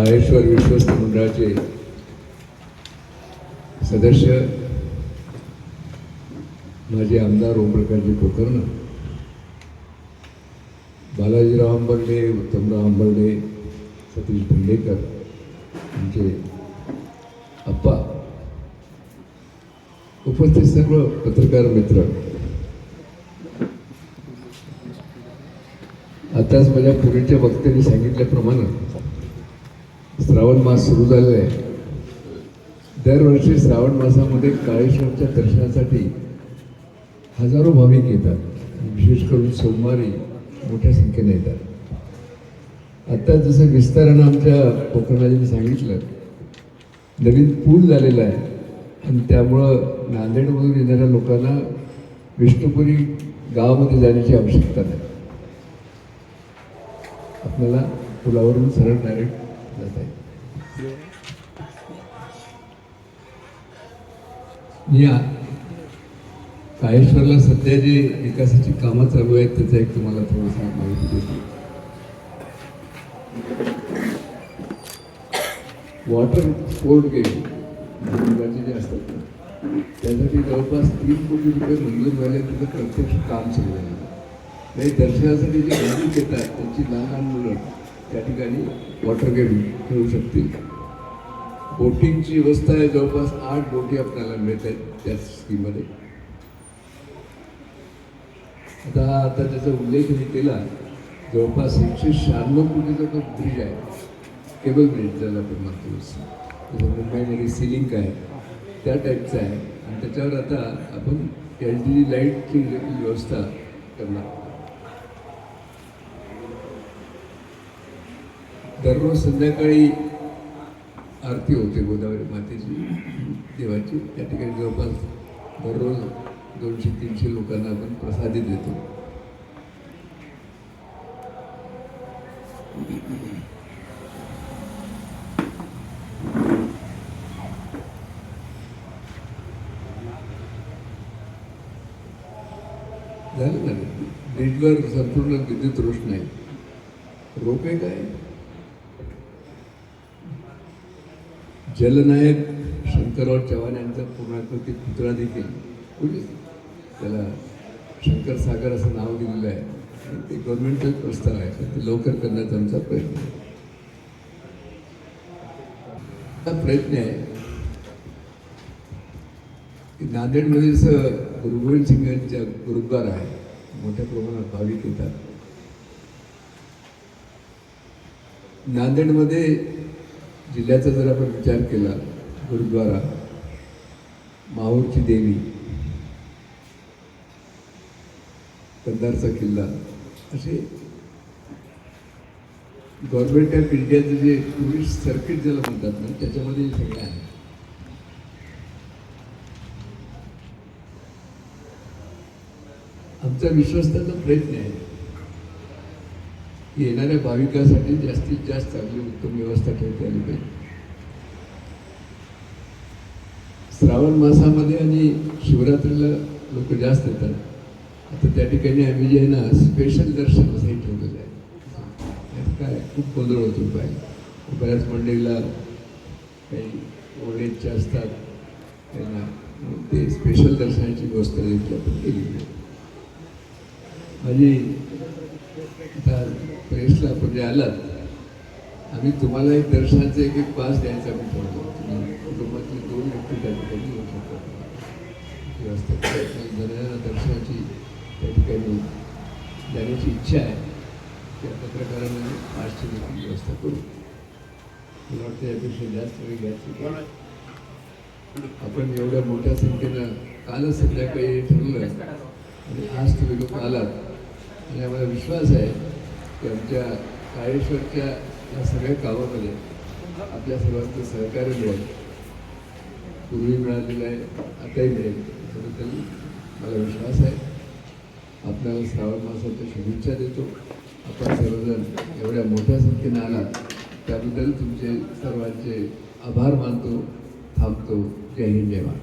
काळेश्वर विश्वस्त मंडळाचे सदस्य माझे आमदार ओमप्रकाशजी कोकर्ण बालाजीराव आंबर्डे उत्तमराव आंबर्डे सतीश भंडेकर म्हणजे अप्पा उपस्थित सर्व पत्रकार मित्र. आताच माझ्या पूर्वीच्या वक्त्यांनी सांगितल्याप्रमाणे श्रावण मास सुरू झालेला आहे. दरवर्षी श्रावण मासामध्ये काळेश्वरच्या दर्शनासाठी हजारो भाविक येतात. विशेष करून सोमवारी मोठ्या संख्येने येतात. आत्ता जसं विस्तारानं आमच्या कोकणाजींनी सांगितलं नवीन पूल झालेला आहे. आणि त्यामुळं नांदेडमधून येणाऱ्या लोकांना विष्णुपुरी गावामध्ये जाण्याची आवश्यकता नाही. आपल्याला पुलावरून सरळ डायरेक्ट मी आ- काळेश्वरला सध्या जे विकासाची कामं चालू आहेत त्याचा एक तुम्हाला थोडंसं माहिती देतो. वॉटर स्पोर्ट गेम मुलाचे जे असतात त्यासाठी जवळपास तीन कोटी रुपये मंजूर झाले त्याचं प्रत्यक्ष काम सुरू झालं नाही दर्शनासाठी जे भाविक घेतात त्यांची लहान लहान मुलं त्या ठिकाणी वॉटर गेम खेळू शकतील. बोटिंगची व्यवस्था आहे जवळपास आठ बोटी आपल्याला मिळत आहेत त्या स्कीममध्ये आता आता त्याचा उल्लेख मी केला जवळपास एकशे शहाण्णव कोटीचा तो ब्रिज आहे. केबल ब्रिज ज्याला आपण म्हणतो जसं मुंबईमध्ये सिलिंग आहे त्या टाईपचं आहे. आणि त्याच्यावर आता आपण एल डी डी लाईटची व्यवस्था करणार. दररोज संध्याकाळी आरती होते गोदावरी मातेची देवाची. त्या ठिकाणी जवळपास दररोज दोनशे तीनशे लोकांना आपण प्रसादी देतो. झालं ना? नेटवर संपूर्ण विद्युत रोषण आहे रोपे काय? जलनायक शंकरराव चव्हाण यांचा पूर्णाकृती पुतळा देखील. म्हणजे त्याला शंकर सागर असं नाव दिलेलं आहे. ते गव्हर्नमेंटचाच प्रस्ताव आहे. तर ते लवकर करण्याचा आमचा प्रयत्न आहे. हा प्रयत्न आहे. की नांदेडमध्ये जसं गुरु गोविंद सिंग यांच्या गुरुद्वारा आहे. मोठ्या प्रमाणात भाविक येतात. नांदेडमध्ये जिल्ह्याचा जर आपण विचार केला गुरुद्वारा माहूरची देवी कंधारचा किल्ला असे गव्हर्नमेंट ऑफ इंडियाचं जे टुरिस्ट सर्किट ज्याला म्हणतात ना त्याच्यामध्ये सगळं आहे. आमचा विश्वस्ताचा प्रयत्न आहे. की येणाऱ्या भाविकासाठी जास्तीत जास्त चांगली उत्तम व्यवस्था ठेवता आली पाहिजे. श्रावण मासामध्ये आणि शिवरात्रीला लोक जास्त येतात. आता त्या ठिकाणी आम्ही जे आहे ना स्पेशल दर्शन असंही ठेवलेलं आहे. यात काय? खूप गोंधळ होतो पाहिजे बऱ्याच मंडळीला काही ओळेचे असतात. त्यांना ते स्पेशल दर्शनाची व्यवस्था देखील आपण केलेली आहे म्हणजे माझी आता प्रेसला म्हणजे आलात आम्ही तुम्हाला एक दर्शनाचं एक एक पास द्यायचा आम्ही ठरवतो. तुम्ही कुटुंबातले दोन व्यक्ती त्या ठिकाणी येऊ शकतात. व्यवस्था दर्शनाची त्या ठिकाणी जाण्याची इच्छा आहे. त्या पत्रकारांना पाचशे देखील व्यवस्था करू मला वाटतं यापेक्षा जास्त वेळ घ्यायची आपण एवढ्या मोठ्या संख्येनं कालच संध्याकाळी ठरलं आणि आज तुम्ही लोक आलात. आणि आम्हाला विश्वास आहे की आमच्या काळेश्वरच्या या सगळ्या कामामध्ये आपल्या सर्वांचं सहकार्य मिळेल. पूर्वी मिळालेलं आहे आताही मिळेल. त्याबद्दल मला विश्वास आहे. आपल्याला श्रावण मासाच्या शुभेच्छा देतो. आपण सर्वजण एवढ्या मोठ्या संख्येनं आलात त्याबद्दल तुमचे सर्वांचे आभार मानतो थांबतो. जय हिंद जय महाराज